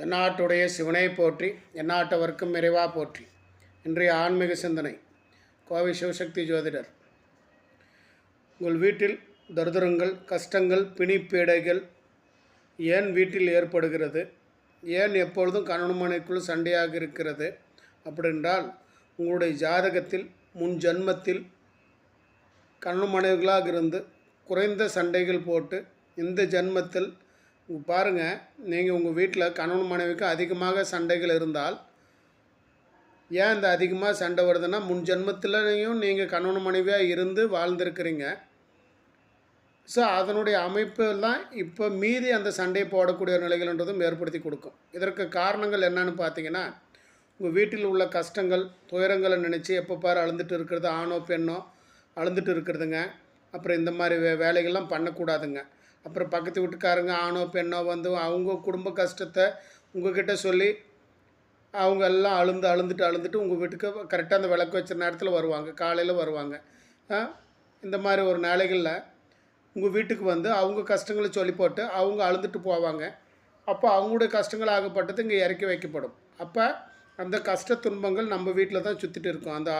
தென்னாட்டுடைய சிவனை போற்றி எந்நாட்டவர்க்கும் நிறைவா போற்றி. இன்றைய ஆன்மீக சிந்தனை கோவை சிவசக்தி ஜோதிடர். உங்கள் வீட்டில் தருதரங்கள் கஷ்டங்கள் பிணிப்பீடைகள் ஏன் வீட்டில் ஏற்படுகிறது? ஏன் எப்பொழுதும் கணவன் மனைக்குள் சண்டையாக இருக்கிறது? அப்படின்றால் உங்களுடைய ஜாதகத்தில் முன் ஜன்மத்தில் கணவன் மனைவிகளாக இருந்து குறைந்த சண்டைகள் போட்டு இந்த ஜென்மத்தில் பாருங்கள் பாருங்க நீங்கள் உங்கள் வீட்டில் கணவன் மனைவிக்கு அதிகமாக சண்டைகள் இருந்தால் ஏன் இந்த அதிகமாக சண்டை வருதுன்னா முன் ஜென்மத்திலையும் நீங்கள் கணவன் மனைவியாக இருந்து வாழ்ந்திருக்கிறீங்க. ஸோ அதனுடைய அமைப்பு தான் இப்போ மீதி அந்த சண்டையை போடக்கூடிய நிலைகள்ன்றதும் ஏற்படுத்தி கொடுக்கும். இதற்கு காரணங்கள் என்னன்னு பார்த்தீங்கன்னா உங்கள் வீட்டில் உள்ள கஷ்டங்கள் துயரங்களை நினச்சி எப்போ பாரு அழுந்துட்டு இருக்கிறது ஆணோ பெண்ணோ அழுந்துட்டு இருக்கிறதுங்க. அப்புறம் இந்த மாதிரி வே வேலைகள்லாம் பண்ணக்கூடாதுங்க. அப்புறம் பக்கத்து வீட்டுக்காரங்க ஆணோ பெண்ணோ வந்து அவங்க குடும்ப கஷ்டத்தை உங்ககிட்ட சொல்லி அவங்க எல்லாம் அழுந்து அழுந்துட்டு அழுந்துட்டு உங்கள் வீட்டுக்கு கரெக்டாக அந்த விளக்கு வச்ச நேரத்தில் வருவாங்க. காலையில் வருவாங்க. இந்த மாதிரி ஒரு நாளைகளில் உங்கள் வீட்டுக்கு வந்து அவங்க கஷ்டங்களை சொல்லி போட்டு அவங்க அழுந்துட்டு போவாங்க. அப்போ அவங்களுடைய கஷ்டங்கள் ஆகப்பட்டது இங்கே இறக்கி வைக்கப்படும். அப்போ அந்த கஷ்ட துன்பங்கள் நம்ம வீட்டில் தான் சுற்றிட்டு இருக்கும். அந்த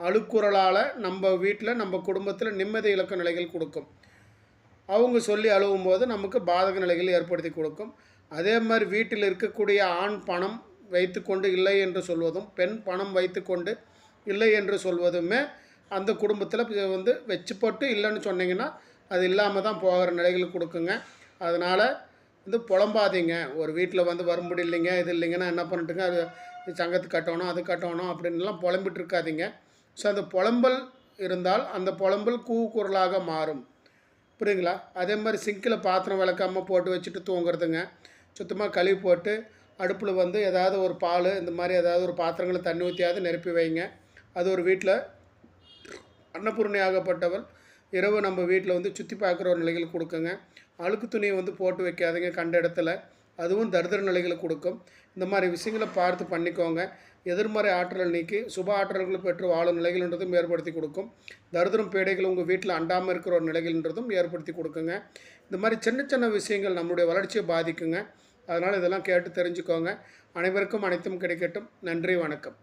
அழுக்குறலால் நம்ம வீட்டில் நம்ம குடும்பத்தில் நிம்மதி இலக்க நிலைகள் கொடுக்கும். அவங்க சொல்லி அழுவும் போது நமக்கு பாதக நிலைகள் ஏற்படுத்தி கொடுக்கும். அதே மாதிரி வீட்டில் இருக்கக்கூடிய ஆண் பணம் வைத்துக்கொண்டு இல்லை என்று சொல்வதும் பெண் பணம் வைத்துக்கொண்டு இல்லை என்று சொல்வதுமே அந்த குடும்பத்தில் வந்து வச்சு போட்டு இல்லைன்னு சொன்னீங்கன்னா அது இல்லாமல் தான் போகிற நிலைகள் கொடுக்குங்க. அதனால் வந்து புலம்பாதீங்க. ஒரு வீட்டில் வந்து வர இல்லைங்க இது இல்லைங்கன்னா என்ன பண்ணிட்டுங்க அது சங்கத்துக்கு கட்டணும் அது கட்டணும் அப்படின்லாம் புலம்பிட்டு இருக்காதீங்க. ஸோ அந்த புலம்பல் இருந்தால் அந்த புலம்பல் கூ குரலாக மாறும். புரியுங்களா அதே மாதிரி சிங்கில் பாத்திரம் விளக்காமல் போட்டு வச்சுட்டு தூங்குறதுங்க. சுத்தமாக கழுவி போட்டு அடுப்பில் வந்து ஏதாவது ஒரு பால் இந்த மாதிரி ஏதாவது ஒரு பாத்திரங்களை தண்ணி ஊற்றியாவது நிரப்பி வைங்க. அது ஒரு வீட்டில் அன்னபூர்ணி ஆகப்பட்டவள் இரவு நம்ம வீட்டில் வந்து சுற்றி பார்க்குற ஒரு நிலைகள் கொடுக்குங்க. அழுக்கு துணியை வந்து போட்டு வைக்காதீங்க கண்ட இடத்துல. அதுவும் தரித்திர நிலைகளை கொடுக்கும். இந்த மாதிரி விஷயங்களை பார்த்து பண்ணிக்கோங்க. எதிர்மறை ஆற்றல் நீக்கி சுப ஆற்றல்களை பெற்று வாழும் நிலைகள்ன்றதும் ஏற்படுத்தி கொடுக்கும். தரித்திரம் பேடைகள் உங்கள் வீட்டில் அண்டாமல் இருக்கிற ஒரு நிலைகள்ன்றதும் ஏற்படுத்தி கொடுக்குங்க. இந்த மாதிரி சின்ன சின்ன விஷயங்கள் நம்முடைய வளர்ச்சியை பாதிக்குங்க. அதனால் இதெல்லாம் கேட்டு தெரிஞ்சுக்கோங்க. அனைவருக்கும் அனைத்தும் கிடைக்கட்டும். நன்றி வணக்கம்.